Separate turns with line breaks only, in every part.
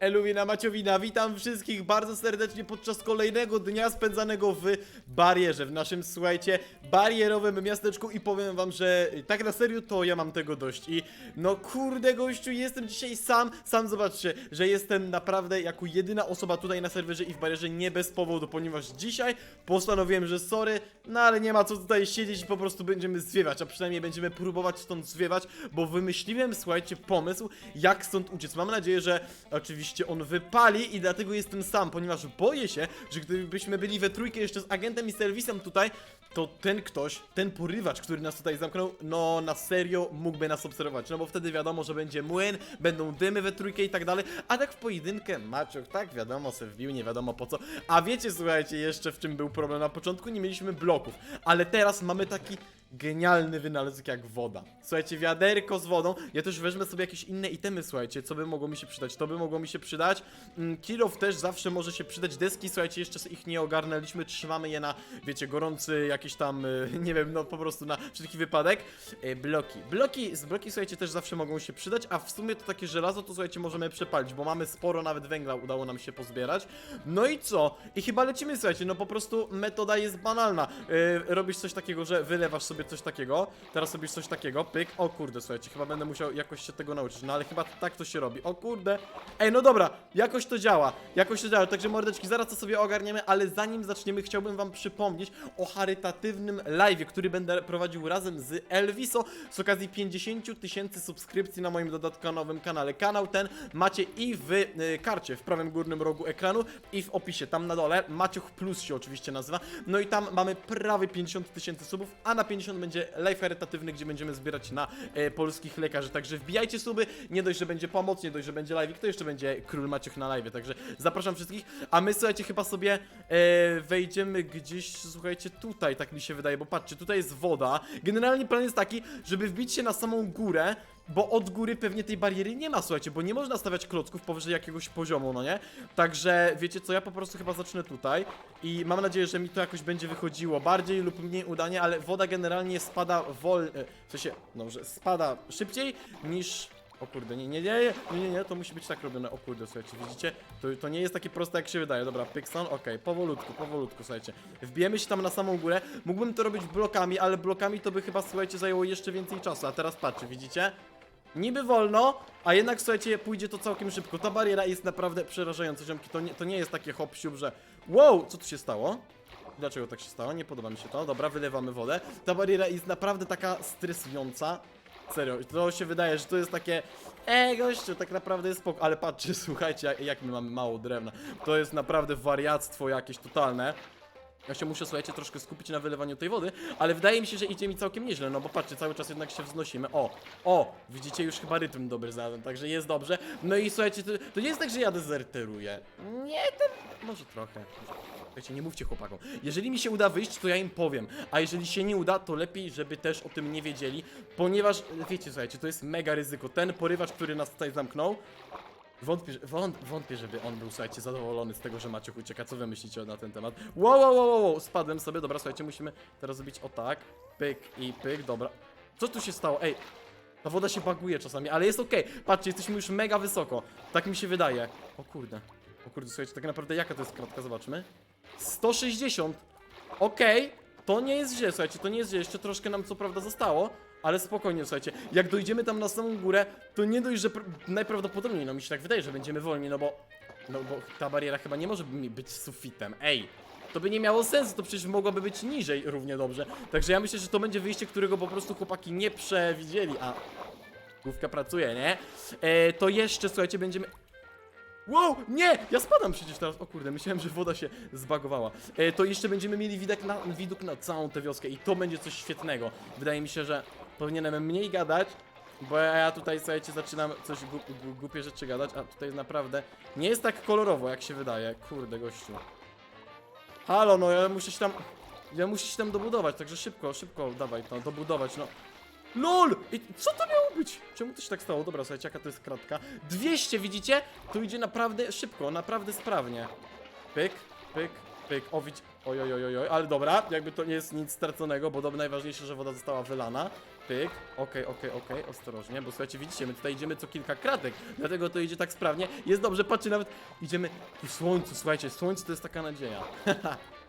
Eluwina Maciowina, witam wszystkich bardzo serdecznie podczas kolejnego dnia spędzanego w barierze, w naszym, słuchajcie, barierowym miasteczku i powiem wam, że tak na serio to ja mam tego dość i no kurde gościu, jestem dzisiaj sam, sam zobaczcie, że jestem naprawdę jako jedyna osoba tutaj na serwerze i w barierze nie bez powodu, ponieważ dzisiaj postanowiłem, że sorry, no ale nie ma co tutaj siedzieć i po prostu będziemy zwiewać, a przynajmniej będziemy próbować stąd zwiewać, bo wymyśliłem, słuchajcie, pomysł, jak stąd uciec. Mam nadzieję, że oczywiście on wypali i dlatego jestem sam, ponieważ boję się, że gdybyśmy byli we trójkę jeszcze z agentem i serwisem tutaj, to ten ktoś, ten porywacz, który nas tutaj zamknął, no na serio mógłby nas obserwować, no bo wtedy wiadomo, że będzie młyn, będą dymy we trójkę i tak dalej, a tak w pojedynkę Maciuch, tak wiadomo, se wbił, nie wiadomo po co, a wiecie, słuchajcie, jeszcze w czym był problem? Na początku, nie mieliśmy bloków, ale teraz mamy taki genialny wynalazek jak woda. Słuchajcie, wiaderko z wodą. Ja też wezmę sobie jakieś inne itemy, słuchajcie, co by mogło mi się przydać. To by mogło mi się przydać. Mm, Kilof też zawsze może się przydać. Deski, słuchajcie, jeszcze ich nie ogarnęliśmy. Trzymamy je na, wiecie, gorący jakiś tam, y, nie wiem, no po prostu na wszelki wypadek. Y, Bloki. Bloki, z bloki, słuchajcie, też zawsze mogą się przydać, a w sumie to takie żelazo, to słuchajcie, możemy przepalić, bo mamy sporo nawet węgla, udało nam się pozbierać. No i co? I chyba lecimy, słuchajcie, no po prostu metoda jest banalna. Yy, robisz coś takiego, że wylewasz sobie coś takiego, teraz robisz coś takiego, pyk, o kurde, słuchajcie, chyba będę musiał jakoś się tego nauczyć, no ale chyba tak to się robi, o kurde. Ej, no dobra, jakoś to działa, jakoś to działa, także mordeczki, zaraz to sobie ogarniemy, ale zanim zaczniemy, chciałbym wam przypomnieć o charytatywnym live, który będę prowadził razem z Elviso z okazji 50 tysięcy subskrypcji na moim dodatkowym kanale. Kanał ten macie i w y, karcie w prawym górnym rogu ekranu i w opisie, tam na dole, Maciuch Plus się oczywiście nazywa, no i tam mamy prawie 50 tysięcy subów, a na 50 będzie live charytatywny, gdzie będziemy zbierać na e, polskich lekarzy, także wbijajcie suby, nie dość, że będzie pomoc, nie dość, że będzie live, to jeszcze będzie Król Maciuch na live, także zapraszam wszystkich, a my słuchajcie, chyba sobie e, wejdziemy gdzieś, słuchajcie, tutaj, tak mi się wydaje, bo patrzcie, tutaj jest woda, generalnie plan jest taki, żeby wbić się na samą górę, bo od góry pewnie tej bariery nie ma, słuchajcie, bo nie można stawiać klocków powyżej jakiegoś poziomu, no nie? Także wiecie co, ja po prostu chyba zacznę tutaj i mam nadzieję, że mi to jakoś będzie wychodziło bardziej lub mniej udanie, ale woda generalnie spada wolno, w sensie, no, że spada szybciej niż... O kurde, nie, nie, nie, nie, nie, nie, to musi być tak robione, o kurde, słuchajcie, widzicie? To, to nie jest takie proste jak się wydaje, dobra, Pixon, okej, powolutku, powolutku, słuchajcie Wbijemy się tam na samą górę, mógłbym to robić blokami, ale blokami to by chyba, słuchajcie, zajęło jeszcze więcej czasu, a teraz patrzcie, widzicie? Niby wolno, a jednak słuchajcie, pójdzie to całkiem szybko. Ta bariera jest naprawdę przerażająca, ziomki. To nie, to nie jest takie hop siup, że wow, co tu się stało? Dlaczego tak się stało? Nie podoba mi się to. Dobra, wylewamy wodę. Ta bariera jest naprawdę taka stresująca. Serio, to się wydaje, że to jest takie Ej gościu, tak naprawdę jest spoko Ale patrzcie, słuchajcie, jak, jak my mamy mało drewna To jest naprawdę wariactwo jakieś totalne ja się muszę, słuchajcie, troszkę skupić na wylewaniu tej wody, ale wydaje mi się, że idzie mi całkiem nieźle, no bo patrzcie, cały czas jednak się wznosimy. O, o, widzicie, już chyba rytm dobry zadam, także jest dobrze. No i słuchajcie, to, to nie jest tak, że ja dezerteruję. Nie, to może trochę. Słuchajcie, nie mówcie chłopakom. Jeżeli mi się uda wyjść, to ja im powiem, a jeżeli się nie uda, to lepiej, żeby też o tym nie wiedzieli, ponieważ, wiecie, słuchajcie, to jest mega ryzyko. Ten porywacz, który nas tutaj zamknął, Wątpię, że- wąt, wątpię, żeby on był, słuchajcie, zadowolony z tego, że Maciuch ucieka. Co wy myślicie na ten temat? Wow, wow, wow, wow, spadłem sobie. Dobra, słuchajcie, musimy teraz zrobić o tak. Pyk i pyk, dobra. Co tu się stało? Ej, ta woda się baguje czasami, ale jest okej. Patrzcie, jesteśmy już mega wysoko. Tak mi się wydaje. O kurde. O kurde, słuchajcie, tak naprawdę jaka to jest kratka? Zobaczmy. 160. Okej, to nie jest źle, słuchajcie, to nie jest źle. Jeszcze troszkę nam co prawda zostało, ale spokojnie, słuchajcie. Jak dojdziemy tam na samą górę, to nie dość, że pr- najprawdopodobniej, no mi się tak wydaje, że będziemy wolni, no bo... No bo ta bariera chyba nie może być sufitem. Ej, to by nie miało sensu, to przecież mogłaby być niżej równie dobrze. Także ja myślę, że to będzie wyjście, którego po prostu chłopaki nie przewidzieli, a... Główka pracuje, nie? E, to jeszcze, słuchajcie, będziemy... Wow, nie! Ja spadam przecież teraz. O kurde, myślałem, że woda się zbagowała. E, to jeszcze będziemy mieli widok na, widok na całą tę wioskę i to będzie coś świetnego. Wydaje mi się, że powinienem mniej gadać, bo ja tutaj, słuchajcie, zaczynam coś głup, głup, głupie rzeczy gadać, a tutaj naprawdę nie jest tak kolorowo, jak się wydaje. Kurde, gościu. Halo, no ja muszę się tam... Ja muszę się tam dobudować, także szybko, szybko dawaj to, dobudować, no. LOL! I co to miało być? Czemu to się tak stało? Dobra, słuchajcie, jaka to jest kratka? 200, widzicie? Tu idzie naprawdę szybko, naprawdę sprawnie. Pyk, pyk, pyk. O, widz... Oj, oj, oj, oj, oj, ale dobra, jakby to nie jest nic straconego, bo najważniejsze, że woda została wylana. Pyk, okej, okej, okej, ostrożnie, bo słuchajcie, widzicie, my tutaj idziemy co kilka kratek, dlatego to idzie tak sprawnie, jest dobrze, patrzcie, nawet idziemy ku słońcu, słuchajcie, słońce to jest taka nadzieja.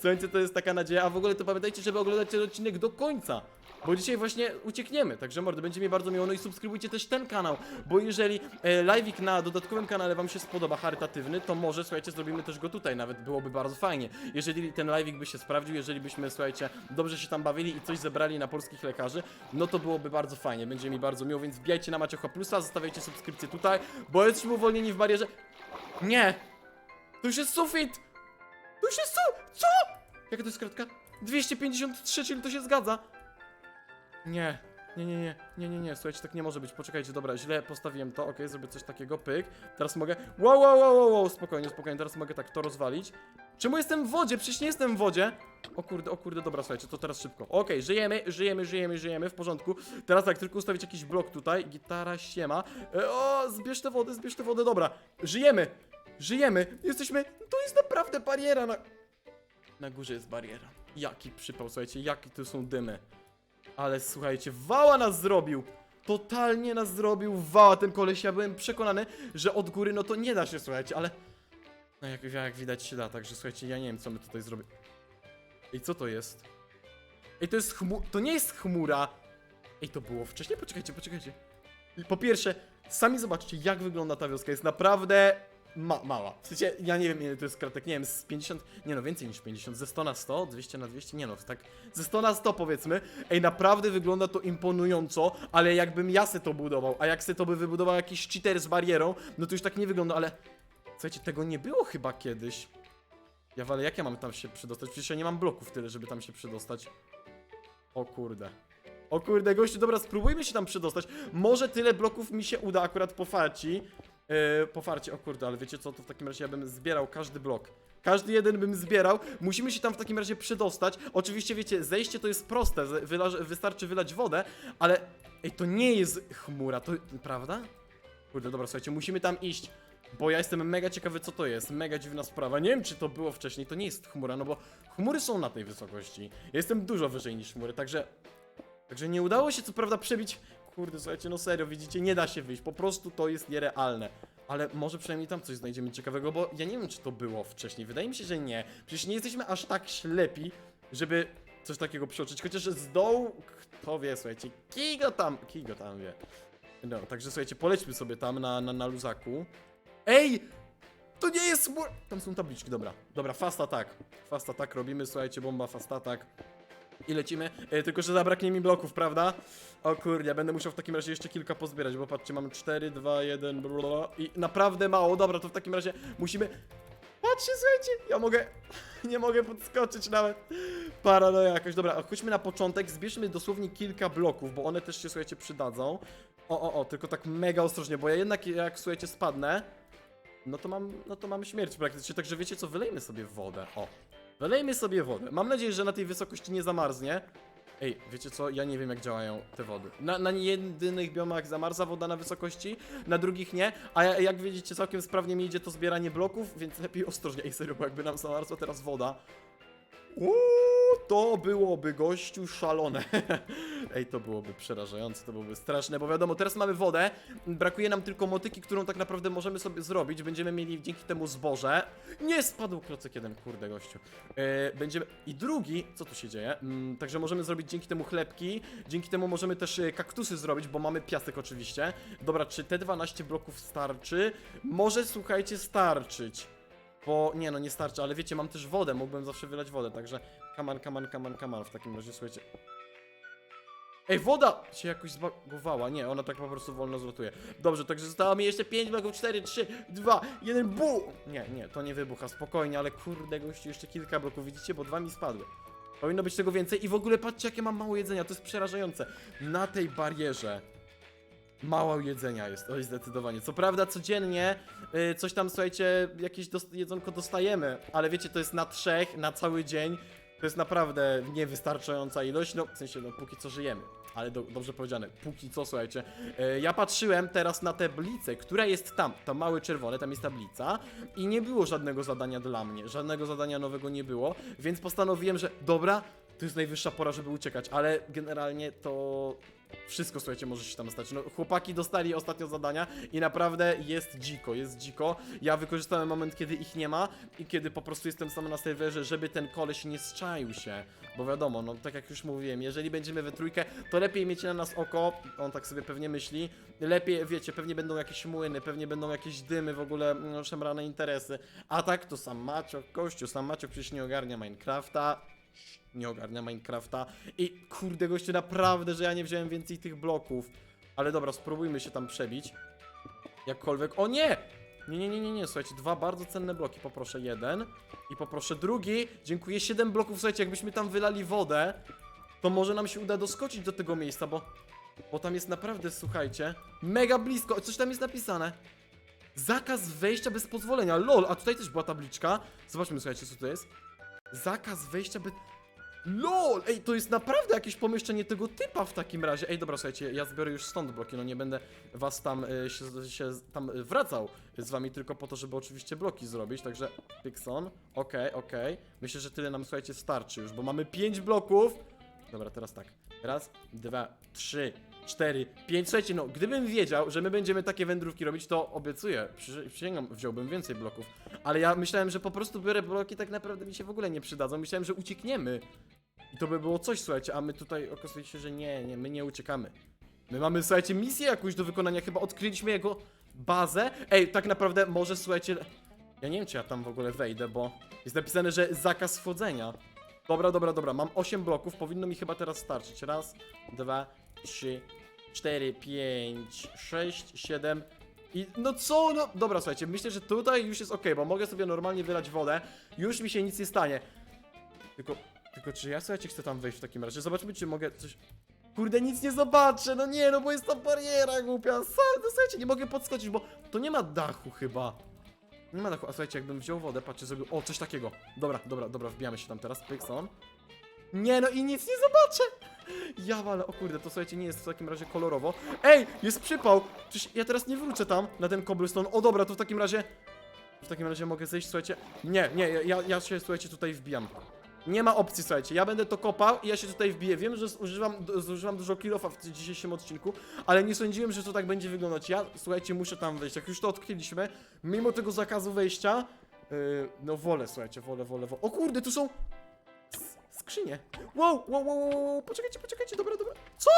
Słońce to jest taka nadzieja, a w ogóle to pamiętajcie, żeby oglądać ten odcinek do końca. Bo dzisiaj właśnie uciekniemy, także mordy, będzie mi bardzo miło, no i subskrybujcie też ten kanał, bo jeżeli e, live'ik na dodatkowym kanale wam się spodoba, charytatywny, to może, słuchajcie, zrobimy też go tutaj, nawet byłoby bardzo fajnie. Jeżeli ten live'ik by się sprawdził, jeżeli byśmy, słuchajcie, dobrze się tam bawili i coś zebrali na polskich lekarzy, no to byłoby bardzo fajnie, będzie mi bardzo miło, więc wbijajcie na Maciocha Plusa, zostawiajcie subskrypcję tutaj, bo jesteśmy uwolnieni w barierze... Nie! To już jest sufit! To już jest su... Co? Jaka to jest kratka? 253, czyli to się zgadza. Nie, nie, nie, nie, nie, nie, nie, słuchajcie, tak nie może być, poczekajcie, dobra, źle postawiłem to, okej, zrobię coś takiego, pyk, teraz mogę, wow, wow, wow, wow, wow, spokojnie, spokojnie, teraz mogę tak to rozwalić. Czemu jestem w wodzie? Przecież nie jestem w wodzie. O kurde, o kurde, dobra, słuchajcie, to teraz szybko. Okej, żyjemy, żyjemy, żyjemy, żyjemy, w porządku. Teraz tak, tylko ustawić jakiś blok tutaj, gitara, siema. E, o, zbierz tę wodę, zbierz tę wodę, dobra, żyjemy, żyjemy, jesteśmy, to jest naprawdę bariera na... Na górze jest bariera. Jaki przypał, słuchajcie, jakie tu są dymy. Ale słuchajcie, wała nas zrobił! Totalnie nas zrobił wała ten koleś. Ja byłem przekonany, że od góry no to nie da się, słuchajcie, ale. No jak, jak widać się da, także słuchajcie, ja nie wiem co my tutaj zrobimy. Ej, co to jest? Ej, to jest chmura. To nie jest chmura! Ej, to było wcześniej? Poczekajcie, poczekajcie. Po pierwsze, sami zobaczcie, jak wygląda ta wioska. Jest naprawdę ma mała. W sensie, ja nie wiem ile to jest kratek, nie wiem, z 50, nie no, więcej niż 50, ze 100 na 100, 200 na 200, nie no, tak, ze 100 na 100 powiedzmy. Ej, naprawdę wygląda to imponująco, ale jakbym ja se to budował, a jak se to by wybudował jakiś cheater z barierą, no to już tak nie wygląda, ale słuchajcie, tego nie było chyba kiedyś. Ja ale jak ja mam tam się przedostać? Przecież ja nie mam bloków tyle, żeby tam się przedostać. O kurde. O kurde, gościu, dobra, spróbujmy się tam przedostać. Może tyle bloków mi się uda akurat po farci. Yy, po farcie, o kurde, ale wiecie co, to w takim razie ja bym zbierał każdy blok. Każdy jeden bym zbierał. Musimy się tam w takim razie przedostać. Oczywiście, wiecie, zejście to jest proste, wyla wystarczy wylać wodę, ale... Ej, to nie jest chmura, to... Prawda? Kurde, dobra, słuchajcie, musimy tam iść. Bo ja jestem mega ciekawy, co to jest. Mega dziwna sprawa. Nie wiem, czy to było wcześniej. To nie jest chmura, no bo chmury są na tej wysokości. Jestem dużo wyżej niż chmury, także Także nie udało się co prawda przebić. Kurde, słuchajcie, no serio, widzicie, nie da się wyjść. Po prostu to jest nierealne. Ale może przynajmniej tam coś znajdziemy ciekawego, bo ja nie wiem, czy to było wcześniej. Wydaje mi się, że nie. Przecież nie jesteśmy aż tak ślepi, żeby coś takiego przeoczyć. Chociaż z dołu, kto wie, słuchajcie, kij go tam, kij go tam wie. No, także słuchajcie, polećmy sobie tam na, na, na luzaku. Ej! To nie jest. Tam są tabliczki, dobra. Dobra, fast attack. Fast attack robimy, słuchajcie, bomba fast attack. I lecimy, e, tylko że zabraknie mi bloków, prawda? O kurde, ja będę musiał w takim razie jeszcze kilka pozbierać, bo patrzcie, mam 4, 2, 1, blablabla, i naprawdę mało. Dobra, to w takim razie musimy... Patrzcie, słuchajcie, ja mogę... Nie mogę podskoczyć nawet. Paranoja jakaś. Dobra, chodźmy na początek, zbierzmy dosłownie kilka bloków, bo one też się, słuchajcie, przydadzą. O, o, o, tylko tak mega ostrożnie, bo ja jednak, jak, słuchajcie, spadnę, no to mam, no to mamy śmierć praktycznie, także wiecie co, wylejmy sobie wodę, o. Wylejmy sobie wodę. Mam nadzieję, że na tej wysokości nie zamarznie. Ej, wiecie co? Ja nie wiem jak działają te wody. Na, na jedynych biomach zamarza woda na wysokości, na drugich nie. A ja, jak widzicie, całkiem sprawnie mi idzie to zbieranie bloków, więc lepiej ostrożnie. Ej, serio, bo jakby nam zamarzła teraz woda. Uuu, to byłoby gościu szalone. Ej, to byłoby przerażające, to byłoby straszne, bo wiadomo, teraz mamy wodę, brakuje nam tylko motyki, którą tak naprawdę możemy sobie zrobić, będziemy mieli dzięki temu zboże. Nie spadł klocek jeden, kurde gościu. E, będziemy... I drugi, co tu się dzieje? Mm, także możemy zrobić dzięki temu chlebki, dzięki temu możemy też e, kaktusy zrobić, bo mamy piasek oczywiście. Dobra, czy te 12 bloków starczy? Może, słuchajcie, starczyć. Bo nie no, nie starczy, ale wiecie, mam też wodę, mógłbym zawsze wylać wodę, także kaman, kaman, kaman, kaman w takim razie, słuchajcie. Ej, woda się jakoś zbagowała, nie, ona tak po prostu wolno zlotuje. Dobrze, także zostało mi jeszcze 5 bloków, 4, 3, 2, 1, bu! Nie, nie, to nie wybucha, spokojnie, ale kurde gościu, jeszcze kilka bloków, widzicie, bo dwa mi spadły. Powinno być tego więcej i w ogóle patrzcie, jakie mam mało jedzenia, to jest przerażające. Na tej barierze Mało jedzenia jest, oj zdecydowanie. Co prawda codziennie y, coś tam, słuchajcie, jakieś dos- jedzonko dostajemy, ale wiecie, to jest na trzech, na cały dzień. To jest naprawdę niewystarczająca ilość, no w sensie, no póki co żyjemy. Ale do, dobrze powiedziane, póki co, słuchajcie. Y, ja patrzyłem teraz na tablicę, która jest tam, to małe czerwone, tam jest tablica i nie było żadnego zadania dla mnie, żadnego zadania nowego nie było, więc postanowiłem, że dobra, to jest najwyższa pora, żeby uciekać, ale generalnie to wszystko, słuchajcie, może się tam stać. No, chłopaki dostali ostatnio zadania i naprawdę jest dziko, jest dziko. Ja wykorzystałem moment, kiedy ich nie ma i kiedy po prostu jestem sam na serwerze, żeby ten koleś nie zczaił się. Bo wiadomo, no tak jak już mówiłem, jeżeli będziemy we trójkę, to lepiej mieć na nas oko, on tak sobie pewnie myśli. Lepiej, wiecie, pewnie będą jakieś młyny, pewnie będą jakieś dymy, w ogóle no, szemrane interesy. A tak to sam Maciok, gościu, sam Maciok przecież nie ogarnia Minecrafta nie ogarnia Minecrafta i kurde goście naprawdę, że ja nie wziąłem więcej tych bloków. Ale dobra, spróbujmy się tam przebić. Jakkolwiek. O nie! Nie, nie, nie, nie, nie, słuchajcie, dwa bardzo cenne bloki. Poproszę jeden i poproszę drugi. Dziękuję, siedem bloków. Słuchajcie, jakbyśmy tam wylali wodę, to może nam się uda doskoczyć do tego miejsca, bo, bo tam jest naprawdę, słuchajcie, mega blisko. Coś tam jest napisane. Zakaz wejścia bez pozwolenia. LOL, a tutaj też była tabliczka. Zobaczmy, słuchajcie, co to jest. Zakaz wejścia bez... LOL! Ej, to jest naprawdę jakieś pomieszczenie tego typa w takim razie. Ej, dobra, słuchajcie, ja zbiorę już stąd bloki, no nie będę was tam y, się, się tam y, wracał z wami tylko po to, żeby oczywiście bloki zrobić, także Pixon, okej, okej. Myślę, że tyle nam, słuchajcie, starczy już, bo mamy 5 bloków. Dobra, teraz tak. Raz, dwa, trzy, cztery, pięć. Słuchajcie, no, gdybym wiedział, że my będziemy takie wędrówki robić, to obiecuję, przy, przysięgam, wziąłbym więcej bloków. Ale ja myślałem, że po prostu biorę bloki, tak naprawdę mi się w ogóle nie przydadzą. Myślałem, że uciekniemy. I to by było coś, słuchajcie, a my tutaj okazuje się, że nie, nie, my nie uciekamy. My mamy, słuchajcie, misję jakąś do wykonania, chyba odkryliśmy jego bazę. Ej, tak naprawdę może, słuchajcie, ja nie wiem, czy ja tam w ogóle wejdę, bo jest napisane, że zakaz wchodzenia. Dobra, dobra, dobra, mam 8 bloków, powinno mi chyba teraz starczyć. Raz, dwa, trzy, cztery, pięć, sześć, siedem i no co, no dobra, słuchajcie, myślę, że tutaj już jest ok, bo mogę sobie normalnie wylać wodę, już mi się nic nie stanie. Tylko, tylko czy ja, słuchajcie, chcę tam wejść w takim razie? Zobaczmy, czy mogę coś... Kurde, nic nie zobaczę, no nie, no bo jest ta bariera głupia, no słuchajcie, nie mogę podskoczyć, bo to nie ma dachu chyba. Nie ma dachu, a słuchajcie, jakbym wziął wodę, patrzcie, zrobił, o, coś takiego. Dobra, dobra, dobra, wbijamy się tam teraz, Pixon. Nie, no i nic nie zobaczę. Ja ale o kurde, to słuchajcie, nie jest w takim razie kolorowo. Ej, jest przypał! Przecież ja teraz nie wrócę tam, na ten cobblestone. O dobra, to w takim razie... W takim razie mogę zejść, słuchajcie. Nie, nie, ja, ja się, słuchajcie, tutaj wbijam. Nie ma opcji, słuchajcie, ja będę to kopał i ja się tutaj wbiję. Wiem, że zużywam, zużywam dużo kilofa w dzisiejszym odcinku, ale nie sądziłem, że to tak będzie wyglądać. Ja, słuchajcie, muszę tam wejść. Jak już to odkryliśmy, mimo tego zakazu wejścia, yy, no wolę, słuchajcie, wolę, wolę, wolę. O kurde, tu są s- skrzynie. Wow, wow, wow, wow, poczekajcie, poczekajcie, dobra, dobra. Co?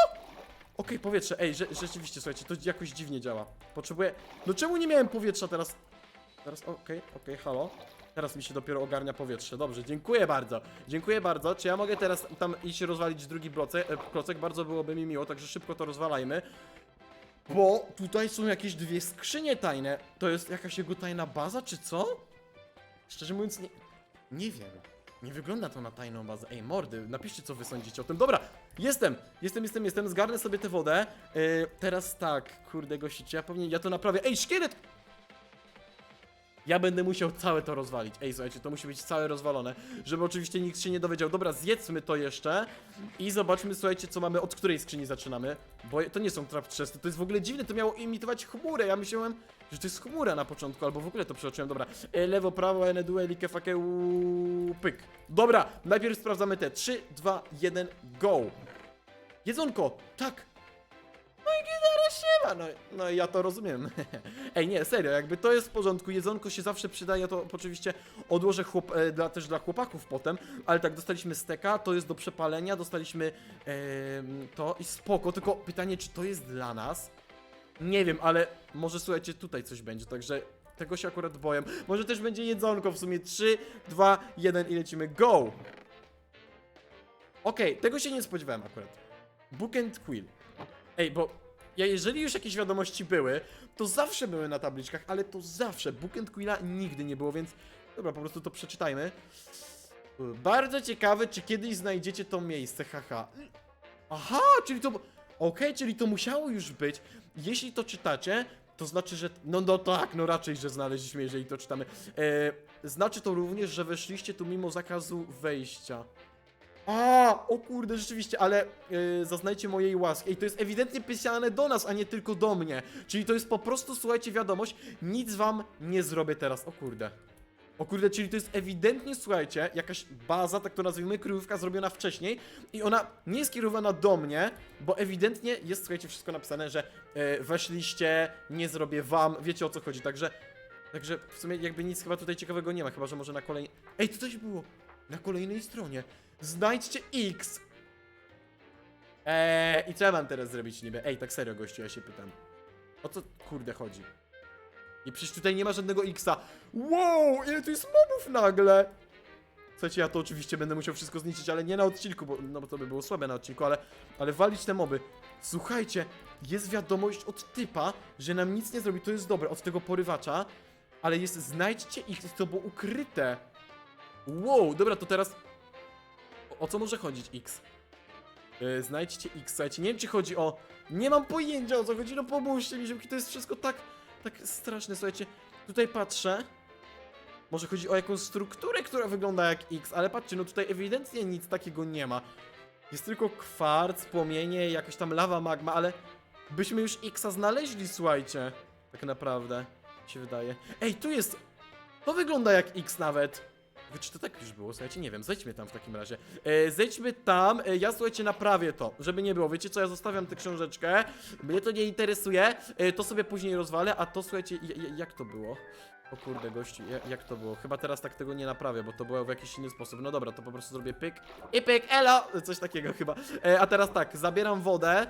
Okej, powietrze, ej, rze rzeczywiście, słuchajcie, to jakoś dziwnie działa. Potrzebuję... No czemu nie miałem powietrza teraz? Teraz, okej, okej, halo. Teraz mi się dopiero ogarnia powietrze. Dobrze, dziękuję bardzo. Dziękuję bardzo. Czy ja mogę teraz tam iść rozwalić drugi bloce, e, klocek? Bardzo byłoby mi miło, także szybko to rozwalajmy. Bo tutaj są jakieś dwie skrzynie tajne. To jest jakaś jego tajna baza, czy co? Szczerze mówiąc, nie, nie wiem. Nie wygląda to na tajną bazę. Ej, mordy, napiszcie co wy sądzicie o tym. Dobra, jestem, jestem, jestem, jestem. Zgarnę sobie tę wodę. Yy, teraz tak, kurde gościcie, ja powinien, ja to naprawię. Ej, szkielet! Ja będę musiał całe to rozwalić. Ej, słuchajcie, to musi być całe rozwalone, żeby oczywiście nikt się nie dowiedział. Dobra, zjedzmy to jeszcze i zobaczmy, słuchajcie, co mamy, od której skrzyni zaczynamy. Bo to nie są trap chesty, to jest w ogóle dziwne, to miało imitować chmurę. Ja myślałem, że to jest chmura na początku, albo w ogóle to przeoczyłem. Dobra, e, lewo, prawo, ene, due, like, fake, u, pyk. Dobra, najpierw sprawdzamy te. 3, 2, 1, go. Jedzonko, tak. No i gitara się ma, no, no ja to rozumiem. Ej, nie, serio, jakby to jest w porządku, jedzonko się zawsze przydaje, to oczywiście odłożę chłop, e, dla, też dla chłopaków potem, ale tak, dostaliśmy steka, to jest do przepalenia, dostaliśmy em, to i spoko, tylko pytanie, czy to jest dla nas? Nie wiem, ale może słuchajcie, tutaj coś będzie, także tego się akurat boję. Może też będzie jedzonko w sumie 3, 2, 1 i lecimy, go! Okej, tego się nie spodziewałem akurat. Book and Quill. Ej, bo ja jeżeli już jakieś wiadomości były, to zawsze były na tabliczkach, ale to zawsze. Book and nigdy nie było, więc dobra, po prostu to przeczytajmy. Bardzo ciekawe, czy kiedyś znajdziecie to miejsce, haha. Aha, czyli to... Okej, czyli to musiało już być. Jeśli to czytacie, to znaczy, że... No, no tak, no raczej, że znaleźliśmy, jeżeli to czytamy. E, znaczy to również, że weszliście tu mimo zakazu wejścia. A, o kurde, rzeczywiście, ale yy, zaznajcie mojej łaski. Ej, to jest ewidentnie pisane do nas, a nie tylko do mnie. Czyli to jest po prostu, słuchajcie, wiadomość, nic wam nie zrobię teraz. O kurde. O kurde, czyli to jest ewidentnie, słuchajcie, jakaś baza, tak to nazwijmy, kryjówka zrobiona wcześniej i ona nie jest kierowana do mnie, bo ewidentnie jest, słuchajcie, wszystko napisane, że e, weszliście, nie zrobię wam, wiecie o co chodzi, także, także w sumie jakby nic chyba tutaj ciekawego nie ma, chyba, że może na kolejnej... Ej, to coś było na kolejnej stronie. Znajdźcie X. Eee, i co ja mam teraz zrobić niby? Ej, tak serio, gościu, ja się pytam. O co kurde chodzi? I przecież tutaj nie ma żadnego X-a. Wow, ile tu jest mobów nagle! Słuchajcie, ja to oczywiście będę musiał wszystko zniszczyć, ale nie na odcinku, bo, no bo to by było słabe na odcinku, ale, ale walić te moby. Słuchajcie, jest wiadomość od typa, że nam nic nie zrobi, to jest dobre, od tego porywacza, ale jest znajdźcie ich, to było ukryte. Wow, dobra, to teraz... O, co może chodzić X? Yy, znajdźcie X, słuchajcie, nie wiem czy chodzi o... Nie mam pojęcia o co chodzi, no pomóżcie mi, ziomki, to jest wszystko tak, tak straszne, słuchajcie. Tutaj patrzę, może chodzi o jakąś strukturę, która wygląda jak X, ale patrzcie, no tutaj ewidentnie nic takiego nie ma. Jest tylko kwarc, płomienie, jakaś tam lawa magma, ale byśmy już Xa znaleźli, słuchajcie. Tak naprawdę, się wydaje. Ej, tu jest... To wygląda jak X nawet. Czy to tak już było? Słuchajcie, nie wiem, zejdźmy tam w takim razie. E, zejdźmy tam, e, ja słuchajcie, naprawię to, żeby nie było. Wiecie co, ja zostawiam tę książeczkę, mnie to nie interesuje, e, to sobie później rozwalę, a to słuchajcie, jak to było? O kurde, gościu, ja- jak to było? Chyba teraz tak tego nie naprawię, bo to było w jakiś inny sposób. No dobra, to po prostu zrobię pyk i pyk, elo! Coś takiego chyba. E, a teraz tak, zabieram wodę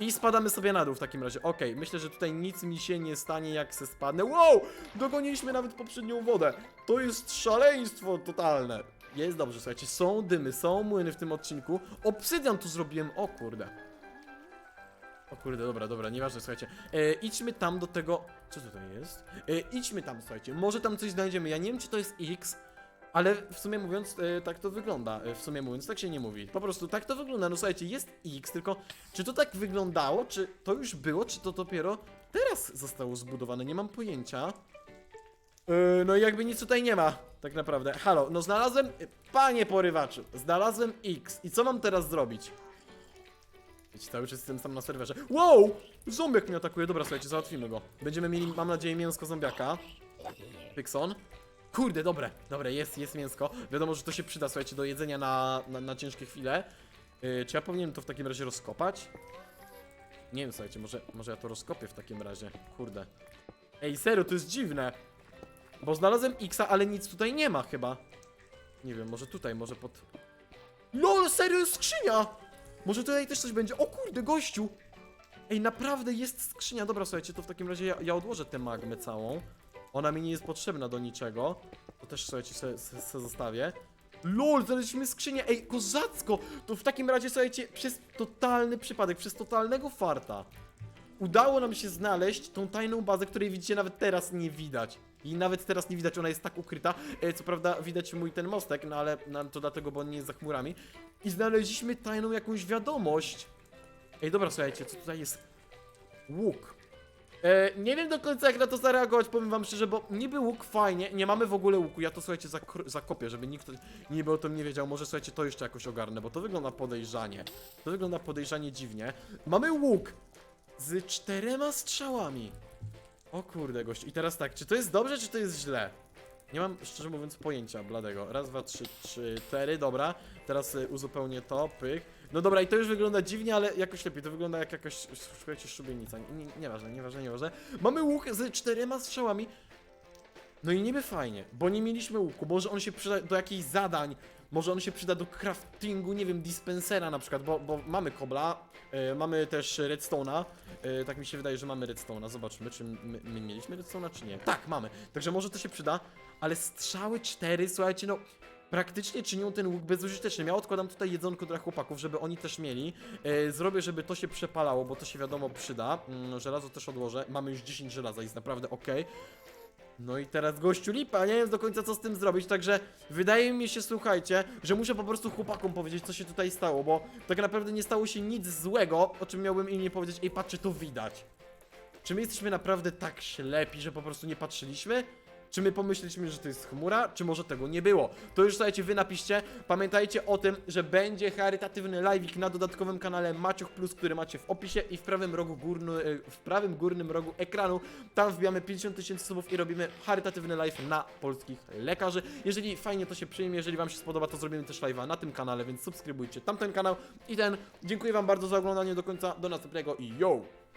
i spadamy sobie na dół w takim razie. Okej, myślę, że tutaj nic mi się nie stanie, jak se spadnę. Wow! Dogoniliśmy nawet poprzednią wodę. To jest szaleństwo totalne. Jest dobrze, słuchajcie, są dymy, są młyny w tym odcinku. Obsydian tu zrobiłem, o kurde. O kurde, dobra, dobra, nieważne, słuchajcie. E, idźmy tam do tego. Co tutaj jest? E, idźmy tam, słuchajcie. Może tam coś znajdziemy. Ja nie wiem, czy to jest X, ale w sumie mówiąc, e, tak to wygląda. E, w sumie mówiąc, tak się nie mówi. Po prostu tak to wygląda. No słuchajcie, jest X, tylko czy to tak wyglądało? Czy to już było? Czy to dopiero teraz zostało zbudowane? Nie mam pojęcia. E, no i jakby nic tutaj nie ma, tak naprawdę. Halo, no znalazłem. e, Panie porywaczu, znalazłem X. I co mam teraz zrobić? Wiecie, cały czas jestem sam na serwerze. Wow! Zombiak mnie atakuje. Dobra, słuchajcie, załatwimy go. Będziemy mieli, mam nadzieję, mięsko zombiaka. Pixon. Kurde, dobre, dobre, jest, jest mięsko. Wiadomo, że to się przyda, słuchajcie, do jedzenia na, na, na ciężkie chwile. Yy, czy ja powinienem to w takim razie rozkopać? Nie wiem, słuchajcie, może, może ja to rozkopię w takim razie. Kurde. Ej, serio, to jest dziwne. Bo znalazłem Xa, ale nic tutaj nie ma chyba. Nie wiem, może tutaj, może pod... LOL, serio, jest skrzynia! Może tutaj też coś będzie. O kurde, gościu! Ej, naprawdę jest skrzynia. Dobra, słuchajcie, to w takim razie ja, ja odłożę tę magmę całą. Ona mi nie jest potrzebna do niczego. To też, se, se zostawię. LOL, znaleźliśmy skrzynię. Ej, kozacko! To w takim razie, słuchajcie, przez totalny przypadek, przez totalnego farta udało nam się znaleźć tą tajną bazę, której widzicie nawet teraz nie widać. I nawet teraz nie widać, ona jest tak ukryta. E, co prawda widać mój ten mostek, no ale no, to dlatego, bo on nie jest za chmurami. I znaleźliśmy tajną jakąś wiadomość. Ej, dobra, słuchajcie, co tutaj jest? Łuk. E, nie wiem do końca jak na to zareagować, powiem wam szczerze, bo niby łuk fajnie, nie mamy w ogóle łuku, ja to słuchajcie zakopię, żeby nikt niby o tym nie wiedział, może słuchajcie to jeszcze jakoś ogarnę, bo to wygląda podejrzanie. To wygląda podejrzanie dziwnie. Mamy łuk z czterema strzałami. O kurde, gość. I teraz tak, czy to jest dobrze, czy to jest źle? Nie mam, szczerze mówiąc, pojęcia bladego. Raz, dwa, trzy, cztery, dobra. Teraz y, uzupełnię to, pyk. No dobra, i to już wygląda dziwnie, ale jakoś lepiej. To wygląda jak jakaś, słuchajcie, szubienica. Nie, nie, nieważne, nieważne, nieważne. Mamy łuk z czterema strzałami. No i niby fajnie, bo nie mieliśmy łuku. Może on się przyda do jakichś zadań. Może on się przyda do craftingu, nie wiem, dispensera na przykład, bo, bo mamy kobla, y, mamy też redstone'a. y, tak mi się wydaje, że mamy redstone'a. Zobaczmy, czy my, my mieliśmy redstone'a, czy nie. Tak, mamy. Także może to się przyda, ale strzały cztery, słuchajcie, no praktycznie czynią ten łuk bezużyteczny. Ja odkładam tutaj jedzonko dla chłopaków, żeby oni też mieli. E, zrobię, żeby to się przepalało, bo to się wiadomo przyda. Mm, żelazo też odłożę. Mamy już 10 żelaza, jest naprawdę ok. No i teraz gościu lipa, nie wiem do końca co z tym zrobić, także wydaje mi się, słuchajcie, że muszę po prostu chłopakom powiedzieć, co się tutaj stało, bo tak naprawdę nie stało się nic złego, o czym miałbym im nie powiedzieć, ej patrzcie, to widać. Czy my jesteśmy naprawdę tak ślepi, że po prostu nie patrzyliśmy? Czy my pomyśleliśmy, że to jest chmura, czy może tego nie było. To już słuchajcie, wy napiszcie. Pamiętajcie o tym, że będzie charytatywny live'ik na dodatkowym kanale Maciuch Plus, który macie w opisie i w prawym rogu górny, e, w prawym górnym rogu ekranu. Tam wbijamy 50 tysięcy subów i robimy charytatywny live na polskich lekarzy. Jeżeli fajnie to się przyjmie, jeżeli wam się spodoba, to zrobimy też live'a na tym kanale, więc subskrybujcie tamten kanał i ten. Dziękuję wam bardzo za oglądanie do końca. Do następnego i yo!